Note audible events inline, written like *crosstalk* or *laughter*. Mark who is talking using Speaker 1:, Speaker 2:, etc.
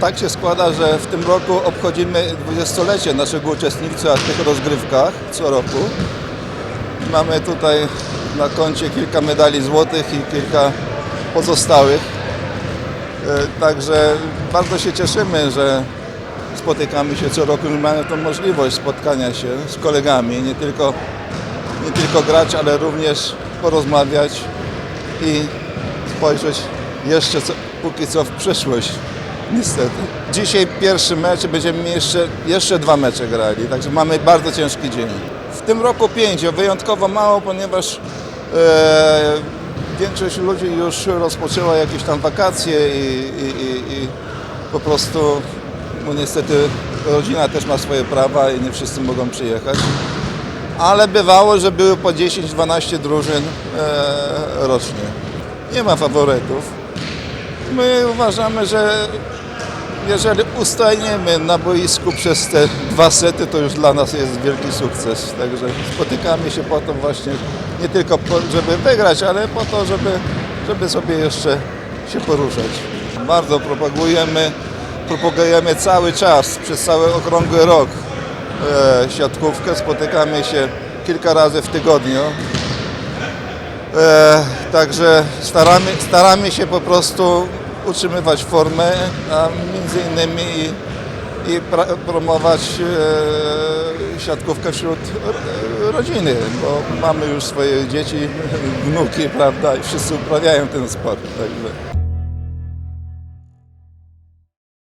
Speaker 1: tak się składa, że w tym roku obchodzimy 20-lecie naszego uczestnictwa w tych rozgrywkach co roku. Mamy tutaj na koncie kilka medali złotych i kilka pozostałych. E, Także bardzo się cieszymy, że spotykamy się co roku i mamy tą możliwość spotkania się z kolegami, nie tylko, nie tylko grać, ale również porozmawiać i spojrzeć jeszcze co, póki co w przyszłość. Niestety. Dzisiaj pierwszy mecz, będziemy jeszcze, jeszcze dwa mecze grali, także mamy bardzo ciężki dzień. W tym roku pięć, wyjątkowo mało, ponieważ e, większość ludzi już rozpoczęła jakieś tam wakacje i, i, i, i po prostu no niestety rodzina też ma swoje prawa i nie wszyscy mogą przyjechać. Ale bywało, że były po 10-12 drużyn e, rocznie. Nie ma faworytów. My uważamy, że jeżeli ustajemy na boisku przez te dwa sety, to już dla nas jest wielki sukces. Także spotykamy się po to właśnie, nie tylko po, żeby wygrać, ale po to, żeby, żeby sobie jeszcze się poruszać. Bardzo propagujemy, propagujemy cały czas, przez cały okrągły rok e, siatkówkę. Spotykamy się kilka razy w tygodniu. E, także staramy, staramy się po prostu utrzymywać formę, a między innymi i, i pra, promować e, siatkówkę wśród e, rodziny, bo mamy już swoje dzieci, *laughs* wnuki, prawda, i wszyscy uprawiają ten sport. Także.